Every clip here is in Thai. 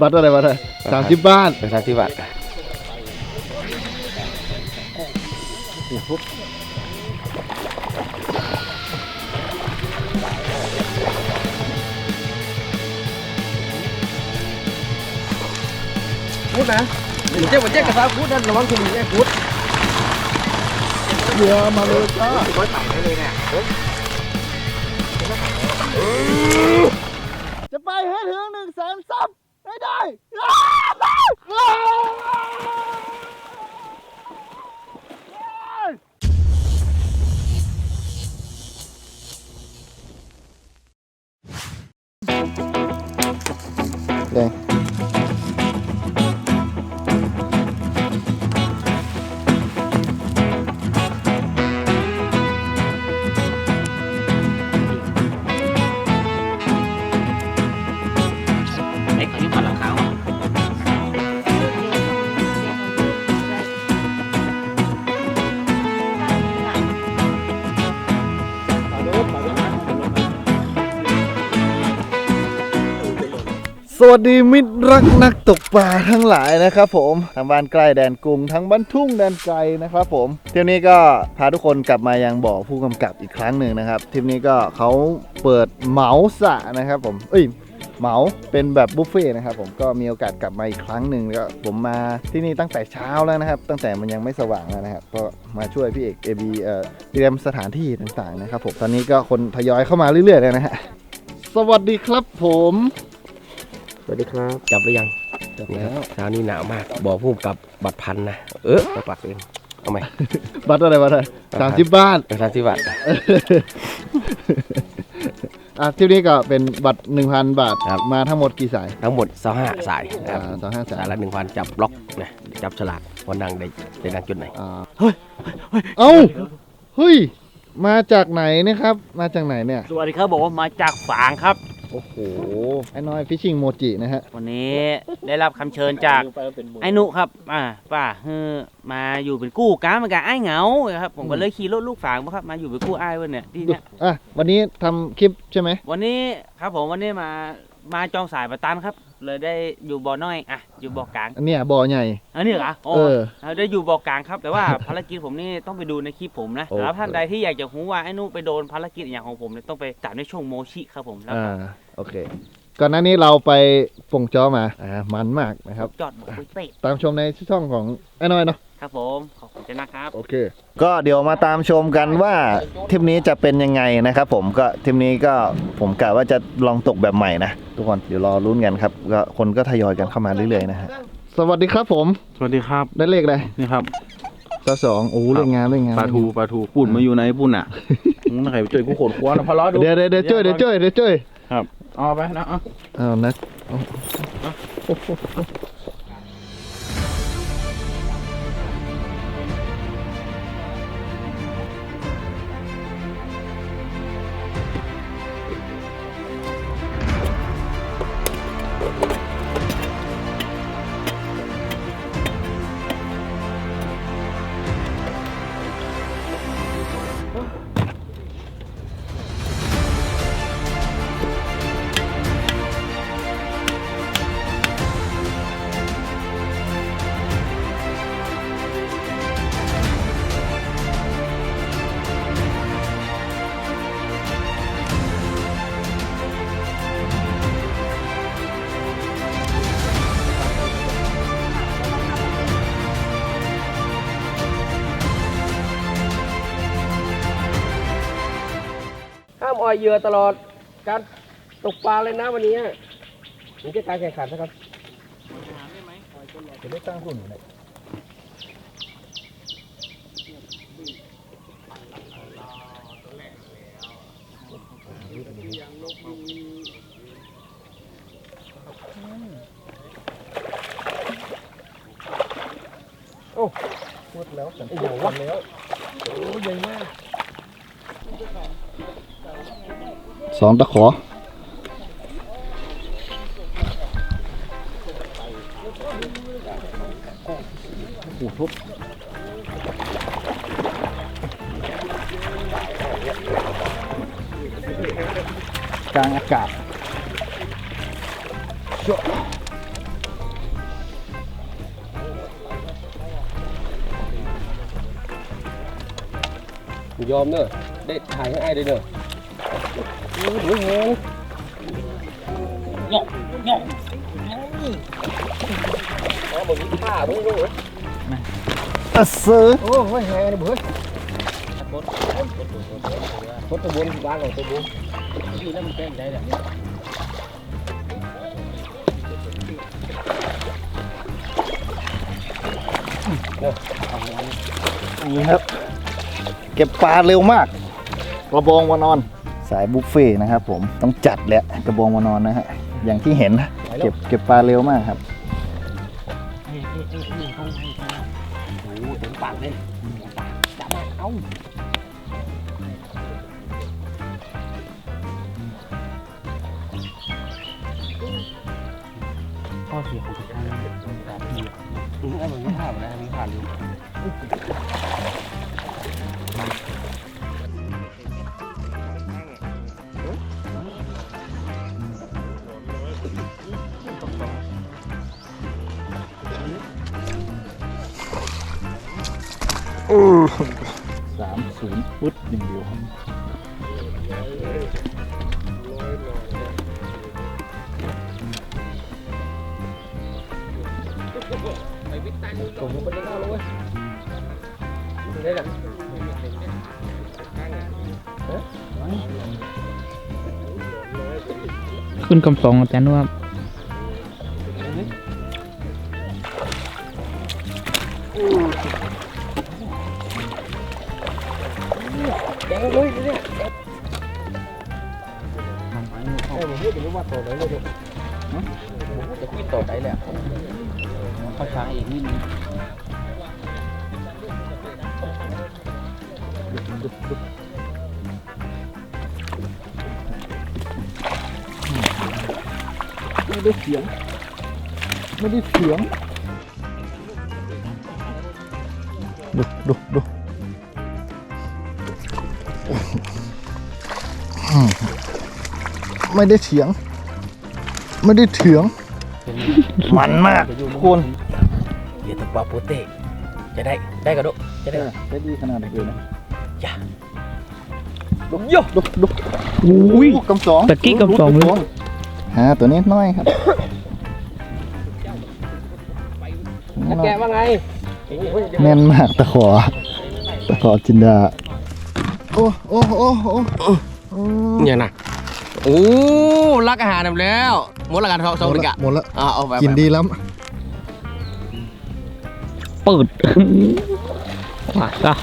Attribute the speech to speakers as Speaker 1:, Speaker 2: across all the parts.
Speaker 1: บัตรอะไรบัตรอะไรสามสิบบาท
Speaker 2: เป็นสามสิบบาท
Speaker 3: พูดนะเจ๊วันเจ๊กระซ้าพูดนั่นระวังคุณแม่พูด
Speaker 1: เรือมาเลยจ้า
Speaker 3: ร้อยไต่ได้เลยเนี่ย
Speaker 1: จะไปให้ถึงหนึ่งแสนซับ ให้ได้แวัสดีมิตรรักนักตกปลาทั้งหลายนะครับผมทั้งบ้านใกล้แดนกรุงทั้งบ้านทุ่งแดนไกลนะครับผมเที่ยวนี้ก็พาทุกคนกลับมายังบ่อผู้กำกับอีกครั้งหนึ่งนะครับทริปนี้ก็เขาเปิดเหมาสะนะครับผมเอ้ยเหมาเป็นแบบบุฟเฟ่นะครับผมก็มีโอกาสกลับมาอีกครั้งหนึ่งก็ผมมาที่นี่ตั้งแต่เช้าแล้วนะครับ ตั้งแต่มันยังไม่สว่างแล้วนะครับก็มาช่วยพี่เอกเอบีเอ่อเตรียมสถานที่ต่างๆนะครับผมตอนนี้ก็คนทยอยเข้ามาเรื่อยๆเลยนะฮะสวัสดีครับผม
Speaker 2: สวัสดีครับ จับหรือยัง
Speaker 1: จับ
Speaker 2: นี่
Speaker 1: แล้
Speaker 2: ควรับเช้านี้หนาวมาก บอกพุ่มกับบัตรพันนะ เออมาปักเองเอาไหม
Speaker 1: บัตรอะไรบัตรอะไรสามสิบบาท
Speaker 2: เป็นสามสิบบาท
Speaker 1: อะทริปนี้ก็เป็นบัตรหนึ่งพันบาท
Speaker 2: ครับ
Speaker 1: มาทั้งหมดกี่สาย
Speaker 2: ทั้งหมดสองห้าสายนะครับ
Speaker 1: อ่าสองห้าสา
Speaker 2: สายยละหนึ่งพันจับบล็อกนะจับฉลากวันดังได้ได้ดังจุดไหน
Speaker 1: อ่าเฮ้ยเอ้าเฮ้ย มาจากไหนเนะครับ มาจากไหนเนี่ย
Speaker 4: สวัสดีครับบอกว่ามาจากฝางครับ
Speaker 1: โอ้โหไอ้น้อยฟิชชิงโมจินะฮะ
Speaker 4: วันนี้ได้รับคำเชิญจากไอ้นุครับ อ่าป้าเฮอมาอยู่เป็นกู้ก้าเหมือนกันไอ้เหงาครับผมก็เลยขี่รถลูกฝางมาครับมาอยู่เป็นกู้ไอ้ายวันเนี่ยที่เนี่ย
Speaker 1: อะวันนี้ทำคลิปใช่ไหม
Speaker 4: วันนี้ครับผมวันนี้มามาจองสายประตันครับ เลยได้อยู่บ่อน้อยอะอยู่บ่อกลาง
Speaker 1: อันเนี้ยบ่อใหญ่
Speaker 4: อันนี้เหรอโอ้
Speaker 1: เออ
Speaker 4: เอาได้อยู่บ่อกลางครับ แต่ว่าภารกิจผมนี่ต้องไปดูในคลิปผมนะ
Speaker 1: โอเค
Speaker 4: แล้วท่านใดที่อยากจะรู้ว่าไอ้นุไปโดนภารกิจอย่างของผมเนี่ยต้องไปตามในช่วงโมชิครับผมแล้ว
Speaker 1: อ่าโอเค ก่อนหน้านี้เราไปปงจอมาอ่ามันมากนะครับ
Speaker 4: จอดบอกคุยเตะ
Speaker 1: ตามชมในช่องของไอ้น้อยเนาะ
Speaker 4: ครับผมขอบคุณเจ้านะครับ
Speaker 1: โอเค ก็เดี๋ยวมาตามชมกันว่าทริปนี้จะเป็นยังไงนะครับ ผมก็ทริปนี้ก็ผมกะว่าจะลองตกแบบใหม่นะทุกคนเดี๋ยวรอรุ้นกันครับก็คนก็ทยอยกันเข้ามาเรื่อยๆนะฮะสวัสดีครับผม
Speaker 5: สวัสดีครับ
Speaker 1: ได้เลขอะไร
Speaker 5: นี่ครับ
Speaker 1: ซสองโอ้เล่นงานเล่นงาน
Speaker 5: ปลาทูปลาทูปุ่นมาอยู่ในปุ่นอะมึงน่าใครไปช่วยกูขนคว้านะพะล้อดู
Speaker 1: เดี๋ยวเดี๋ยวเดี๋ยวช่วยเดี๋ยวช่วยเดี๋ยวช่วย
Speaker 5: ครับเอาไปนะเอา
Speaker 1: เอานะเอา
Speaker 3: ห้ อ่อยเหยื่อตลอดการตกปลาเลยนะวันนี้นี่จะการแข่งขันนะครับ
Speaker 1: จะได้ตั้งหุ่นเลยพูดแล้วสังเกตกันแล้ว โอ้ใหญ่มาก สองตะขอกลางอากาศ
Speaker 3: ยอมเนอะได้ถ่ายให้ไอ้ได้เนอะ โอ้ยโอ้ยโอ้ยอ๋อบอกมีผ้าด้วยลูก
Speaker 1: อะซื้อ
Speaker 3: โอ้ยแหงนะเบ้ยพดตัวบนวางของตัวบนอยู่นั่นมันแกล้งได้แหละ
Speaker 1: นี่ครับ เก็บปลาเร็วมากกระบองวานอน สายบุฟเฟ่ต์นะครับผมต้องจัดแหละกระบองวานอนนะฮะอย่างที่เห็นนะเก็บเก็บปลาเร็วมากครับ
Speaker 3: โอ้โหเต็มปากเลยจับมาเอา
Speaker 4: ข้อเสียของการทำแบบนี้
Speaker 3: อืมไอ้มันไม่ผ่านนะมันผ่านอยู่
Speaker 1: สามศูนย์ฟุตอย่งเดียวครับ
Speaker 3: ผมมันไม่เข้าเลยได้หรอ
Speaker 6: ขึ้นกำสองอาจารย์ว่า
Speaker 1: ไม่ได้เสียง ไม่ได้เสียง ดูดูดูอืมไม่ได้เถียง ไม่ได้เถียง มันมากทุกคน
Speaker 3: เดี๋ยวตกปลาโปเต้จะได้ได้กระโดดจะได้
Speaker 1: ได้ดีขนาดไหนเลยนะ
Speaker 3: จ้ะ
Speaker 1: ดูดูดูดู
Speaker 6: อุ้ย
Speaker 1: กำสอง
Speaker 6: ตะกี้กำสองเลย
Speaker 1: ฮะตัวนี้น้อยครับ
Speaker 3: แกว่าไง
Speaker 1: แน่นมากตะขอตะขอจินดาโอ้โอ้โอ้โอ้โอ้
Speaker 3: เนี่ยนะโอ้รักอาหารนำแล้วหมดละกันสองบริกะ
Speaker 1: หมดละ
Speaker 3: อ่าเอาไป
Speaker 1: กินดีแล้ว
Speaker 6: เปิดว้า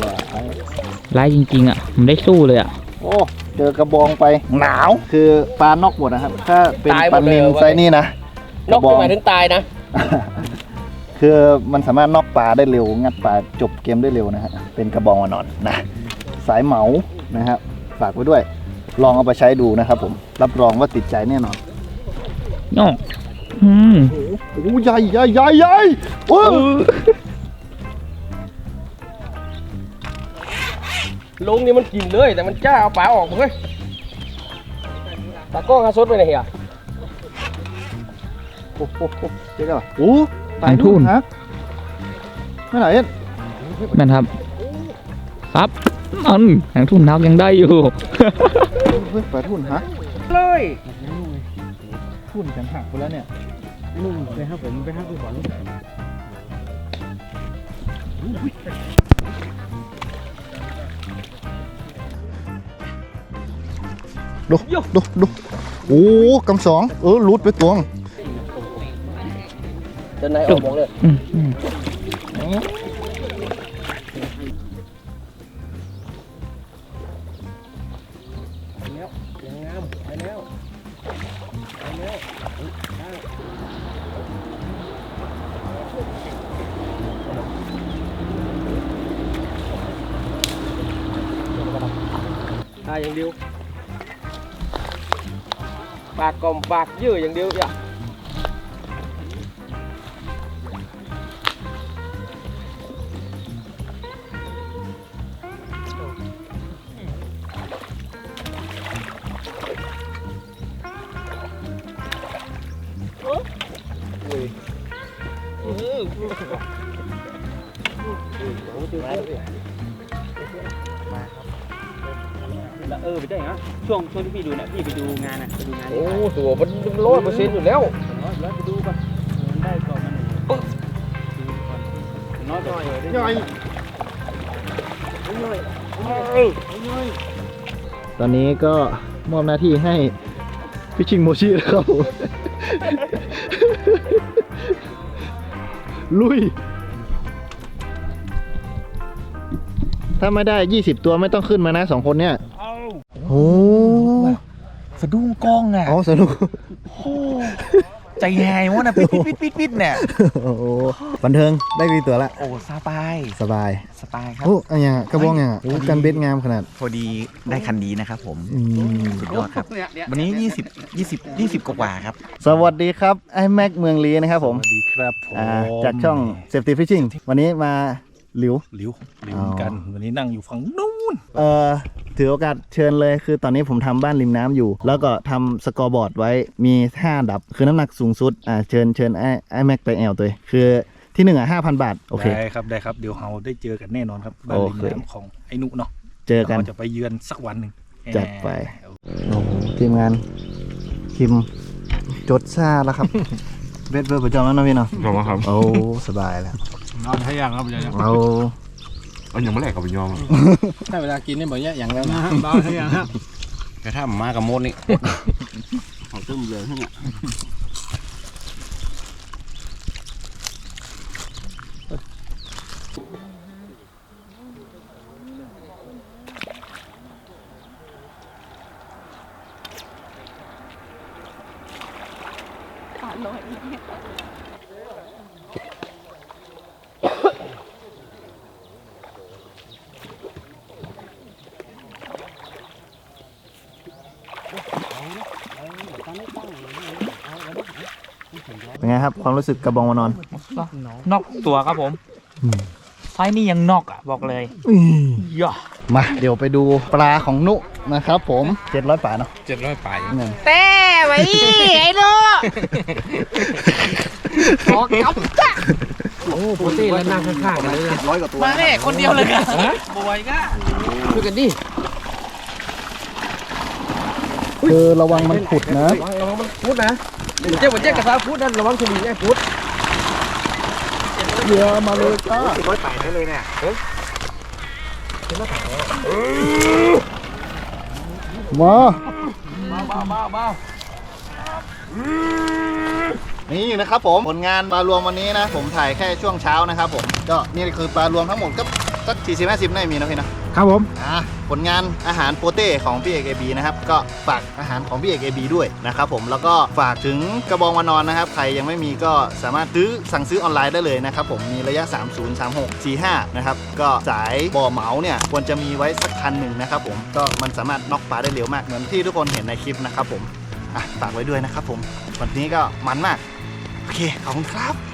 Speaker 6: ก็ไล่จริง ๆ อะผมได้สู้เลยอะ
Speaker 1: โอ้เจอกระบองไปหนาวคือปลานอกหมดนะครับ ถ้าเป็นปลานินไซส์นี่นะ
Speaker 3: นกหมายถึงตายนะ
Speaker 1: คือมันสามารถนอกปลาได้เร็ว งัดปลาจบเกมได้เร็วนะฮะเป็นกระบองวานอนนะ สายเหมานะครับฝากไว้ด้วย ลองเอาไปใช้ดูนะครับผมรับรองว่าติดใจแน่นอน
Speaker 6: น้องอืม
Speaker 1: โอ้ใหญ่ใหญ่ใหญ่ใหญ่โอ้
Speaker 3: ลุงนี่มันกินเลย แต่มันจ้าเอาปลาออกเฮ้ยตากล้องอาซดไปไหนเฮีย
Speaker 1: โหโอ้โหเจ๊กันเหรอโอ้
Speaker 6: ทางทุ่น
Speaker 1: ฮักไม่ไหนเอ็ด
Speaker 6: แม่นครับ ครับอันหางทุ่นนักยังได้อยู่
Speaker 1: เฮ้ยปลาทุ่นฮัก
Speaker 3: เลย
Speaker 1: ทุ่นกันหักไปแล้วเนี่ย
Speaker 4: ลุงไปครับผมไปครับไปก่อน
Speaker 1: ดูดูดูโอ้กำสองเออรูดไปตวง
Speaker 3: เดินไหนออกบอกเลย
Speaker 6: อืม
Speaker 3: ปากกลมปากยืดอย่างเดียวอย่
Speaker 4: แล้วเออไปได้เหรอช่วงช่วงที่พี่ดูเนี่ยพี่ไปดูงานอะไปดูงาน
Speaker 3: โอ้ตัวมันร้อยเปอร์เซ็นต์อยู่แล้ว
Speaker 4: แล้วไปดูป่ะมันได้ก่อนมันปึ๊บดูก่อนน้อยหน่อย
Speaker 1: ย่อยตอนนี้ก็มอบหน้าที่ให้พิชิงโมชินะครับผมลุย ถ้าไม่ได้ 20 ตัวไม่ต้องขึ้นมานะสองคนเนี่ย โอ้
Speaker 5: สะดุ้งกล้องอะ
Speaker 1: เอาสนุก
Speaker 5: ใจหายวะนะปิดปิดปิดปิดเนี่ย
Speaker 1: โอ้โหบันเทิงได้กี่ตัวละ
Speaker 5: โอ้สบาย
Speaker 1: สบาย
Speaker 5: สบายครับ
Speaker 1: โอ้อันยังอะกระบอกยังอะโอ้กันเบ็ดงามขนาด
Speaker 5: พอดีได้คันดีนะครับผม
Speaker 1: อืม
Speaker 5: สุดยอดครับ วันนี้ 20 20 20 กว่าๆครับ
Speaker 1: สวัสดีครับไอ้แม็กเมืองลีนะครับผม
Speaker 7: สวัสดีครับผม
Speaker 1: อ่าจากช่อง Safety Fishing วันนี้มาหลิว
Speaker 7: หลิวหลิวเหมือนกัน วันนี้นั่งอยู่ฝั่งนู้น
Speaker 1: เอ่อถือโอกาสเชิญเลยคือตอนนี้ผมทำบ้านริมน้ำอยู่ แล้วก็ทำสกอร์บอร์ดไว้มี5อันดับ คือน้ำหนักสูงสุดอ่าเชิญเชิญไอ้ไอ้แม็กไปแอลตัวเองคือที่หนึ่งอะห้าพันบาท โอเค
Speaker 7: ได้ครับได้ครับเดี๋ยวเราได้เจอกันแน่นอนครับบ้านริม
Speaker 1: โอเค
Speaker 7: น้ำของไอ้นุเนาะ
Speaker 1: เจอกัน
Speaker 7: เราจะไปเยือนสักวันหนึ่ง
Speaker 1: จัดไปโอ้โหทีมงานคิมจดซ่าแล้วครับเบ็ดเบอร์ประจำแล้วนะพี่เนาะ
Speaker 2: ขอบคุณครับ
Speaker 1: โอ้สบายแล้ว
Speaker 3: นอนให้ยังครับยัง
Speaker 1: เรา
Speaker 2: เอาอย่างเมื่อไหร่กับไปยอม
Speaker 3: ถ้าเวลากินนี่บอกเนี้ยอย่างแล้วนะบ้าให้ยังฮะ
Speaker 2: แต่ถ้ามากับโมดนี่ของตึ้มเลยทั้งอะ
Speaker 1: เป็ นไงครับ ความรู้สึกกระบองวานอน
Speaker 6: นอกตัวครับผม
Speaker 1: อืม
Speaker 6: ไซส์นี่ยังนอกอะบอกเลยย่อ
Speaker 1: มาเดี๋ยวไปดูปลาของนุนะครับผม700ป่าเนาะ
Speaker 7: เจ็ดร้อยปลาย
Speaker 1: เงิน
Speaker 6: แต่ไว้ไอ้ลูก
Speaker 3: ขอกับจ้ะโอ้โปรตีนแล้วนั่งข้างๆกันเลยนะ
Speaker 1: ร้อยกว่าตัว
Speaker 6: มาแม่คนเดียวเลยอะบอยก็
Speaker 3: ช่วยกันดิ
Speaker 1: คือระวังมันขุดนะ
Speaker 3: ระวังระวังมันพุดนะ เจ้าเจ้ากระซาพุดนั่นระวังสวิงไอ้พุด
Speaker 1: เรือมาเลยจ้า
Speaker 3: ร้อยแปดได้เลยเนี่ยเฮ้ย
Speaker 1: มา
Speaker 3: บ้าบ้าบ้า
Speaker 1: นี่นะครับผมผลงานปลารวมวันนี้นะ ผมถ่ายแค่ช่วงเช้านะครับผม ก็นี่คือปลารวมทั้งหมดก็สัก40 50ได้มีนะพี่นะครับ
Speaker 3: ผม
Speaker 1: อ่า ผลงานอาหารโปเต้ของพี่เอกเอบีนะครับก็ฝากอาหารของพี่เอกเอบีด้วยนะครับผมแล้วก็ฝากถึงกระบองวานอนนะครับใครยังไม่มีก็สามารถซื้อสั่งซื้อออนไลน์ได้เลยนะครับผมมีระยะ 30 36 45 นะครับก็สายบ่อเหมาเนี่ยควรจะมีไว้สักคันหนึ่งนะครับผมก็มันสามารถน็อกปลาได้เร็วมากเหมือนที่ทุกคนเห็นในคลิปนะครับผมอะฝากไว้ด้วยนะครับผมวันนี้ก็มันมากโอเคขอบคุณครับ